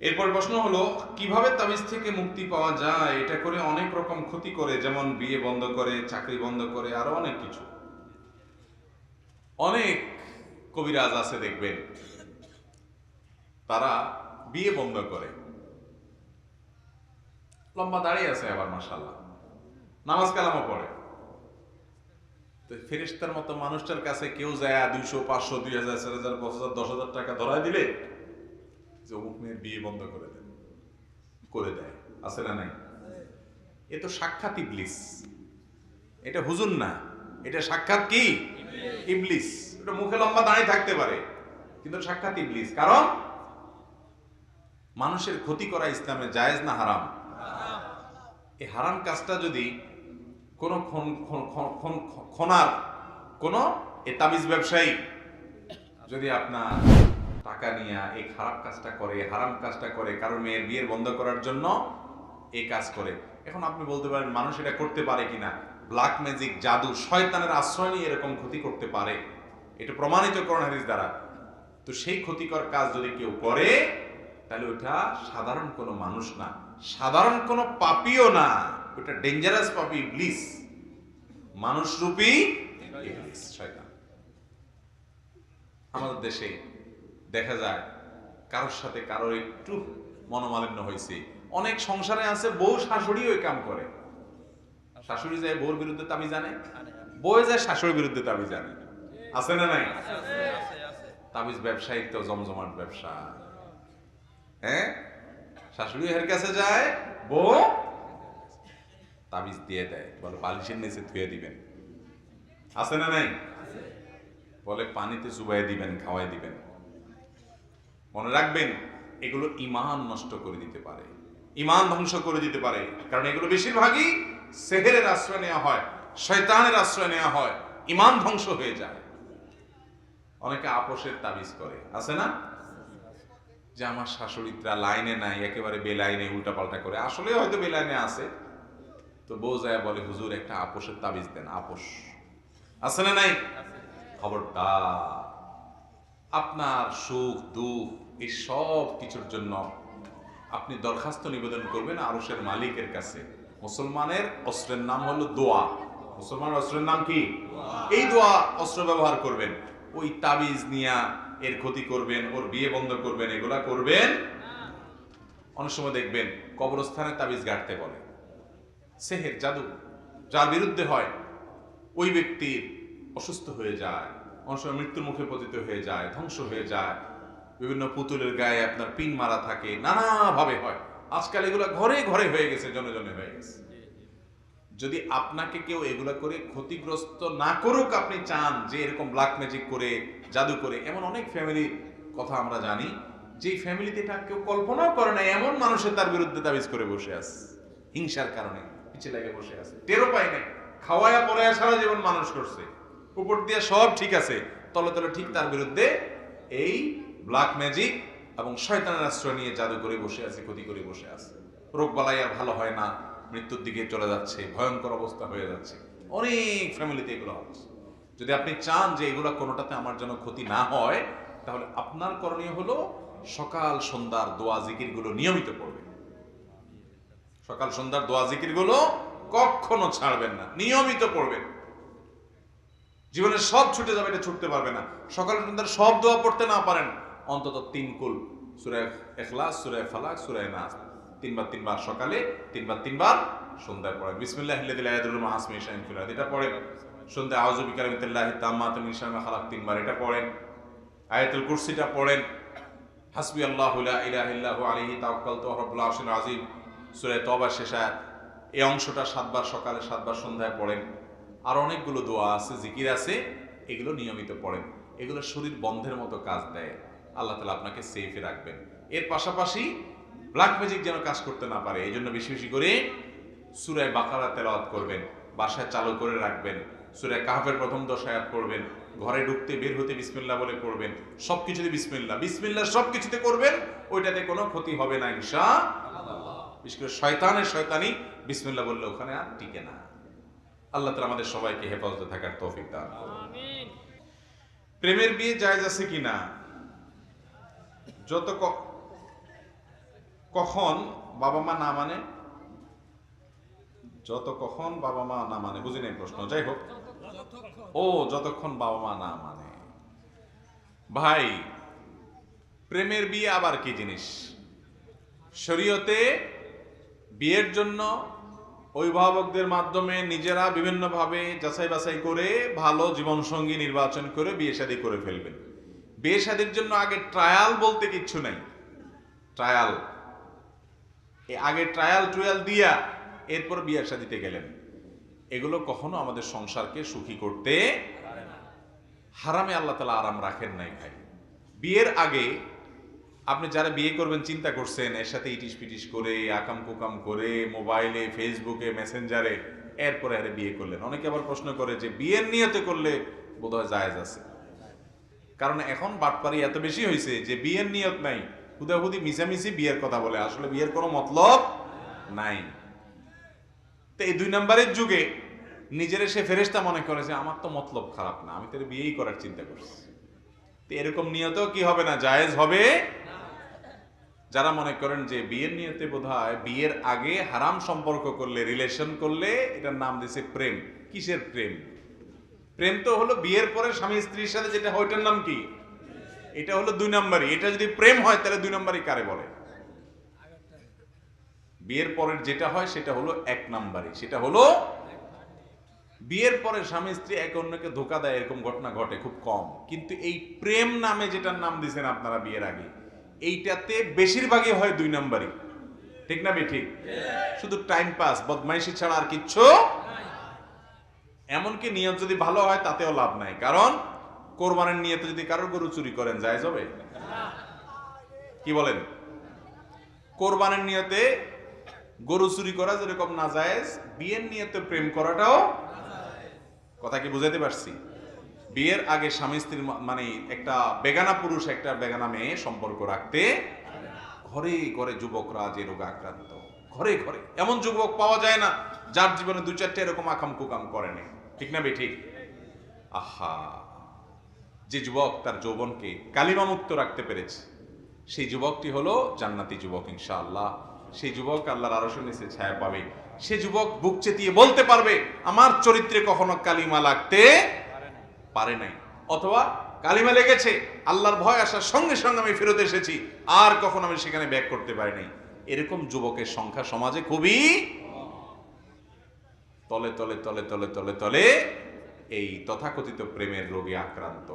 এরপর প্রশ্ন হলো, কীভাবে তাবিজ থেকে মুক্তি পাওয়া যায়? এটা করে অনেক রকম ক্ষতি করে, যেমন বিয়ে বন্ধ করে, চাকরি বন্ধ করে, আরও অনেক কিছু। অনেক কবিরাজ আছে, দেখবেন। তারা বিয়ে বন্ধ করে। লম্বা দাঁড়িয়ে আছে আবার মাসাল্লাহ নামাজ কালামও পড়ে। তো ফেরিস্তার মতো মানুষটার কাছে কেউ যায়, দুইশো, পাঁচশো, দুই হাজার, চার হাজার, পাঁচ হাজার, দশ হাজার টাকা ধরায় দিলে যে অমুক মেয়ের বিয়ে বন্ধ করে দেন করে দেয়, আছে না নাই? এ তো সাক্ষাৎ ইবলিস। এটা হুজুর না, এটা সাক্ষাৎ কি? ইবলিস। এটা মুখে লম্বা দাঁড়িয়ে থাকতে পারে, কিন্তু সাক্ষাৎ ইবলিস। কারণ মানুষের ক্ষতি করা ইসলামে জায়েজ না হারাম? এই হারাম কাজটা যদি কোনো খন- খন- খন- খন- খনার কোনো এ তাবিজ ব্যবসায়ী যদি আপনার টাকা নিয়ে এই খারাপ কাজটা করে, হারাম কাজটা করে কারণ মেয়ের বিয়ের বন্ধ করার জন্য এই কাজ করে। এখন আপনি বলতে পারেন, মানুষ এটা করতে পারে কিনা? ব্ল্যাক ম্যাজিক জাদু, শয়তানের আশ্রয় নিয়ে এরকম ক্ষতি করতে পারে। এটা প্রমাণিত করোনা হাদিস দ্বারা। তো সেই ক্ষতিকর কাজ যদি কেউ করে, তাহলে ওটা সাধারণ কোনো মানুষ না। সাধারণ কোনো পাপিও না। ওটা ডেঞ্জারাস পাপি ইবলিস মানুষ রূপী ইবলিস শয়তান। আমাদের দেশে দেখা যায় কারোর সাথে কারোর একটু মনোমালিন্য হয়েছে। অনেক সংসারে আছে বউ শাশুড়ি ওই কাম করে। শাশুড়ি যায় বউর বিরুদ্ধে তাবি জানে বউ যায় শাশুড়ির বিরুদ্ধে তামি জানে আছে না নাই? তাবিজ ব্যবসায়িক তো জমজমাট ব্যবসা। হ্যাঁ? শাশুড়ি এর কাছে যায় বউ তাবিজ দিয়ে দেয়। বলে বালিশের নিচে ধুয়ে দিবেন। আছে না নাই? বলে পানিতে চুবাই দিবেন খাওয়াই দিবেন। মনে রাখবেন, এগুলো ইমান নষ্ট করে দিতে পারে। ইমান ধ্বংস করে দিতে পারে। কারণ এগুলো বেশিরভাগই সেহেরের আশ্রয় নেওয়া হয়, শয়তানের আশ্রয় নেওয়া হয় ইমান ধ্বংস হয়ে যায়। অনেকে আপোষের তাবিজ করে, আছে না? যে আমার শাশুড়িরা লাইনে নাই, একেবারে বেলাইনে উল্টাপাল্টা করে। আসলে হয়তো বেলাইনে আছে। তো বউ যায় বলে, হুজুর, একটা আপোষের তাবিজ দেন, আপোষ। আছে না নাই? খবরদার। আপনার সুখ দুঃখ এই সব কিছুর জন্য আপনি দরখাস্ত নিবেদন করবেন আরসের মালিকের কাছে। মুসলমানের অস্ত্রের নাম হলো দোয়া। মুসলমানের অস্ত্রের নাম কি? এই দোয়া অস্ত্র ব্যবহার করবেন। ওই তাবিজ নিয়া এর ক্ষতি করবেন ওর বিয়ে বন্ধ করবেন এগুলা করবেন। অনেক সময় দেখবেন কবরস্থানে তাবিজ গাড়তে বলে। সেহের জাদু যার বিরুদ্ধে হয় ওই ব্যক্তির অসুস্থ হয়ে যায়। অনেক সময় মৃত্যুর মুখে পতিত হয়ে যায়, ধ্বংস হয়ে যায়। বিভিন্ন পুতুলের গায়ে আপনার পিন মারা থাকে, নানাভাবে হয়। আজকাল এগুলো ঘরে ঘরে হয়ে গেছে, জনে জনে হয়ে গেছে। যদি আপনাকে কেউ এগুলা করে ক্ষতিগ্রস্ত না করুক, আপনি চান যে এরকম ব্ল্যাক ম্যাজিক করে, জাদু করে, এমন অনেক ফ্যামিলি কথা আমরা জানি যে ফ্যামিলিতে এটা কেউ কল্পনাও করে না, এমন মানুষের তার বিরুদ্ধে তাবিজ করে বসে আছে। হিংসার কারণে পিছিয়ে লেগে বসে আছে। টেরও পায় নাই। খাওয়ায়া পড়ায়া সারা জীবন মানুষ করছে। উপর দিয়ে সব ঠিক আছে, তলে তলে ঠিক তার বিরুদ্ধে এই ব্ল্যাক ম্যাজিক এবং শয়তানের আশ্রয় নিয়ে জাদু করে বসে আছে, ক্ষতি করে বসে আছে। রোগ বালাই আর ভালো হয় না, মৃত্যুর দিকে চলে যাচ্ছে, ভয়ঙ্কর অবস্থা হয়ে যাচ্ছে। অনেক ফ্যামিলিতে এগুলো হচ্ছে। যদি আপনি চান যে এগুলো কোনোটাতে আমার যেন ক্ষতি না হয়, তাহলে আপনার করণীয় হলো সকাল সন্ধ্যার দোয়া জিকিরগুলো নিয়মিত পড়বে সকাল সন্ধ্যার দোয়া জিকিরগুলো কখনো ছাড়বেন না, নিয়মিত পড়বেন। জীবনের সব ছুটে যাবে, এটা ছুটতে পারবে না। সকাল সন্ধ্যার সব দোয়া পড়তে না পারেন। অন্তত তিন কুল। সুরায় এখলাস সুরায় ফালাক সুরায় নাস। তিনবার তিনবার সকালে, তিনবার তিনবার সন্ধ্যায় পড়েন বিসমিল্লাহ এটা পড়েন সন্ধ্যায় আউযু বিকালিমাতিল্লাহি তাম্মাতি মিন শাররি মা খালাক তিনবার, এটা পড়েন। আয়াতুল কুরসিটা পড়েন। হাসবি আল্লাহু লা ইলাহা ইল্লাহু আলাইহি তাওয়াক্কালতু ওয়া রাব্বুল আরশিল আযীম। সূরা তওবা শেষ আয়াত। এই অংশটা সাতবার সকালে, সাতবার সন্ধ্যায় পড়েন। আর অনেকগুলো দোয়া আছে, জিকির আছে, এগুলো নিয়মিত পড়েন। এগুলো শরীর বন্ধের মতো কাজ দেয়। আল্লাহ তালা আপনাকে সেফে রাখবেন। এর পাশাপাশি ব্ল্যাক ম্যাজিক যেন কাজ করতে না পারে এই জন্য বেশি বেশি করে সুরায় বাকারা তেলাওয়াত করবেন, বাসায় চালু করে রাখবেন, সুরায় কাহাফের প্রথম দশ আয়াত পড়বেন, ঘরে ঢুকতে বের হতে বিসমিল্লা বলে পড়বেন সব কিছুতে বিসমিল্লা বিসমিল্লা সব কিছুতে করবেন, ওইটাতে কোনো ক্ষতি হবে না ইনশা বিশেষ করে শয়তানের শয়তানি বিসমিল্লা বললে ওখানে আর টিকে না। আল্লাহ তালা আমাদের সবাইকে হেফাজতে থাকার তৌফিক দান প্রেমের বিয়ে জায়েজ আছে কিনা? যত ক- কখন বাবা মা না মানে? যত কখন বাবা মা না মানে? বুঝি নাই প্রশ্ন। যাই হোক। ও যতক্ষণ বাবা মা না মানে। ভাই প্রেমের বিয়ে আবার কি জিনিস? শরীয়তে বিয়ের জন্য অভিভাবকদের মাধ্যমে নিজেরা বিভিন্নভাবে যাচাই বাছাই করে ভালো জীবনসঙ্গী নির্বাচন করে বিয়ে শাদী করে ফেলবেন। বিয়ে শাদীর জন্য আগে ট্রায়াল বলতে কিচ্ছু নাই। ট্রায়াল আগে ট্রায়াল ট্রায়াল দিয়া এরপর বিয়ে শাদিতে গেলেন। এগুলো কখনো আমাদের সংসারকে সুখী করতে হারামে আল্লাহ তালা আরাম রাখেন নাই ভাই। বিয়ের আগে আপনি যারা বিয়ে করবেন, চিন্তা করছেন, এর সাথে ইটিস পিটিস করে, আকাম কুকাম করে, মোবাইলে, ফেসবুকে, মেসেঞ্জারে, এরপরে আরে বিয়ে করলেন। অনেকে আবার প্রশ্ন করে যে, বিয়ের নিয়তে করলে বোধহয় জায়েজ আছে। কারণ এখন বাটপারি এত বেশি হয়েছে যে, বিয়ের নিয়ত নাই। হুদাহুদি মিশামিশি বিয়ের কথা বলে। আসলে বিয়ের কোনো মতলব নাই। তো এই দুই নম্বরের যুগে নিজের সে ফেরেস্তা মনে করে যে, আমার তো মতলব খারাপ না, আমি তো বিয়েই করার চিন্তা করছি। তো এরকম নিয়ত কি হবে না? জায়েজ হবে যারা মনে করেন যে বিয়ের নিয়তে বোধ বিয়ের আগে হারাম সম্পর্ক করলে রিলেশন করলে, এটার নাম দিছে প্রেম। কিসের প্রেম? প্রেম তো হলো বিয়ের পরে স্বামী স্ত্রীর সাথে যেটা হয়, ওইটার নাম কি? এটা হলো দুই নম্বরই। এটা যদি প্রেম হয়, তাহলে দুই নম্বরই কারে বলে? বিয়ের পরের যেটা হয়, সেটা হলো এক নম্বরই। সেটা হলো বিয়ের পরে স্বামী স্ত্রী একে অন্যকে ধোকা দেয়, এরকম ঘটনা ঘটে খুব কম। কিন্তু এই প্রেম নামে যেটার নাম দিয়েছেন আপনারা বিয়ের আগে এইটাতে বেশিরভাগই হয় দুই নম্বরই। ঠিক না বে ঠিক শুধু টাইম পাস বদমাইশি ছাড়া আর কিচ্ছু এমনকি নিয়ত যদি ভালো হয় তাতেও লাভ নাই। কারণ কোরবানের নিয়তে যদি কারোর গরু চুরি করেন যায় যাবে কি বলেন? কোরবানের নিয়তে গরু চুরি করা যেরকম না যায় বিয়ের নিয়তে প্রেম করাটাও কথা কি বুঝাইতে পারছি? বিয়ের আগে স্বামী স্ত্রীর মানে একটা বেগানা পুরুষ, একটা বেগানা মেয়ে সম্পর্ক রাখতে ঘরে ঘরে যুবকরা যে রোগে আক্রান্ত, ঘরে ঘরে। এমন যুবক পাওয়া যায় না যার জীবনে দু চারটে এরকম আকাম কুকাম করেনি ঠিক না বে ঠিক আহা! যে যুবক তার যৌবনকে কালিমা মুক্ত রাখতে পেরেছে, সেই যুবকটি হলো জান্নাতি যুবক ইনশাআল্লাহ। সেই যুবক আল্লাহর আরশের নিচে ছায়া পাবে। সে যুবক বুক চেতিয়ে বলতে পারবে, আমার চরিত্রে কখনো কালিমা লাগতে পারে নাই। অথবা কালিমা লেগেছে, আল্লাহর ভয় আসার সঙ্গে সঙ্গে আমি ফেরত এসেছি, আর কখনো আমি সেখানে ব্যাক করতে পারি নাই। এরকম যুবকের সংখ্যা সমাজে খুবই তলে তলে তলে তলে তলে তলে এই তথাকথিত প্রেমের রোগে আক্রান্ত।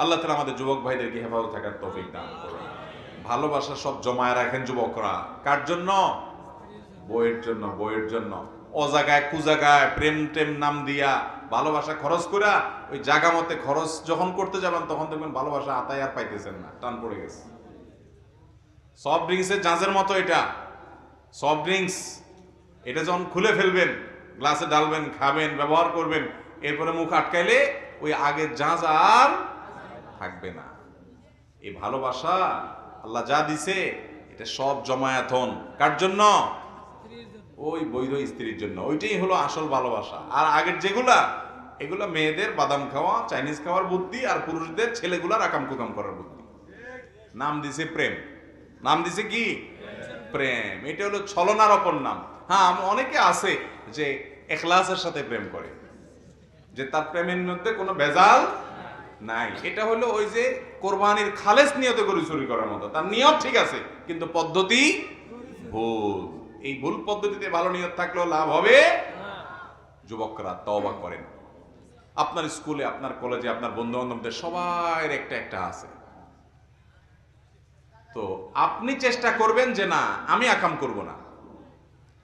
আল্লাহ তালা আমাদের যুবক ভাইদেরকে হেফাজত থাকার তৌফিক দান করুন। ভালোবাসা সব জমায় রাখেন যুবকরা। কার জন্য? বইয়ের জন্য বইয়ের জন্য। অজাগায়, কুজাগায় প্রেম টেম নাম দিয়া ভালোবাসা খরচ করা ওই জায়গা মতে খরচ যখন করতে যাবেন, তখন দেখবেন ভালোবাসা আতায় আর পাইতেছেন না, টান পড়ে গেছে। সফট ড্রিঙ্কসের জাঁজের মতো এটা। সফট ড্রিঙ্কস এটা যখন খুলে ফেলবেন, গ্লাসে ডালবেন খাবেন, ব্যবহার করবেন, এরপরে মুখ আটকাইলে ওই আগের জাঁজ আর থাকবে না। এই ভালোবাসা আল্লাহ যা দিছে, এটা সব জমায়াতন কার জন্য? ওই বৈধ স্ত্রীর জন্য। ওইটাই হলো আসল ভালোবাসা। আর আগের যেগুলা এগুলা মেয়েদের বাদাম খাওয়া চাইনিজ খাওয়ার বুদ্ধি আর পুরুষদের ছেলেগুলার আকাম কুকাম করার বুদ্ধি। নাম দিছে প্রেম। নাম দিছে কি? প্রেম। এটা হলো ছলনার অপর নাম। হ্যাঁ অনেকে আছে যে এখলাসের সাথে প্রেম করে, যে তার প্রেমের মধ্যে কোনো ভেজাল নাই। এটা হলো ওই যে কোরবানির খালেস নিয়তে গরু চুরি করার মতো। তার নিয়ত ঠিক আছে, কিন্তু পদ্ধতি ভুল। এই ভুল পদ্ধতিতে ভালো নিয়ত থাকলেও লাভ হবে। যুবকরা তওবা করেন। আপনার স্কুলে, আপনার কলেজে, আপনার বন্ধু বান্ধবদের সবার একটা একটা আছে। তো আপনি চেষ্টা করবেন যে না, আমি আকাম করব না।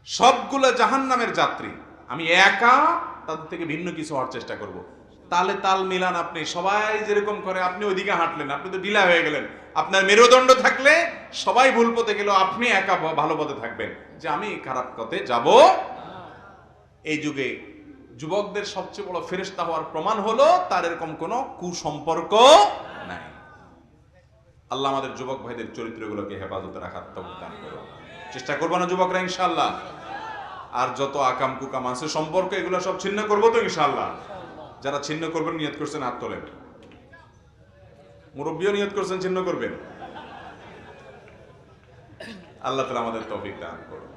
সবগুলো জাহান্নামের যাত্রী, আমি একা তাদের থেকে ভিন্ন কিছু হওয়ার চেষ্টা করব। তালে তাল মিলান আপনি, সবাই যেরকম করে, আপনি ওইদিকে হাঁটলেন, আপনি তো ঢিলা হয়ে গেলেন। আপনার মেরুদণ্ড থাকলে সবাই ভুল পথে গেলেও আপনি একা ভালো পথে থাকবেন। যে আমি খারাপ পথে যাব। এই যুগে যুবকদের সবচেয়ে বড় ফেরেস্তা হওয়ার প্রমাণ হলো তার এরকম কোনো কুসম্পর্ক নাই। আল্লাহ আমাদের যুবক ভাইদের চরিত্রগুলোকে হেফাজতে রাখার তৌফিক দান করুন। চেষ্টা করব না যুবকরা ইনশাল্লাহ আর যত আকাম কুকাম আছে, সম্পর্ক এগুলো সব ছিন্ন করব তো ইনশাল্লাহ যারা ছিন্ন করবেন, নিয়ত করছেন হাত তোলেন। মুরব্বীও নিয়ত করছেন, ছিন্ন করবেন। আল্লাহ তালা আমাদের তৌফিক দান করুন।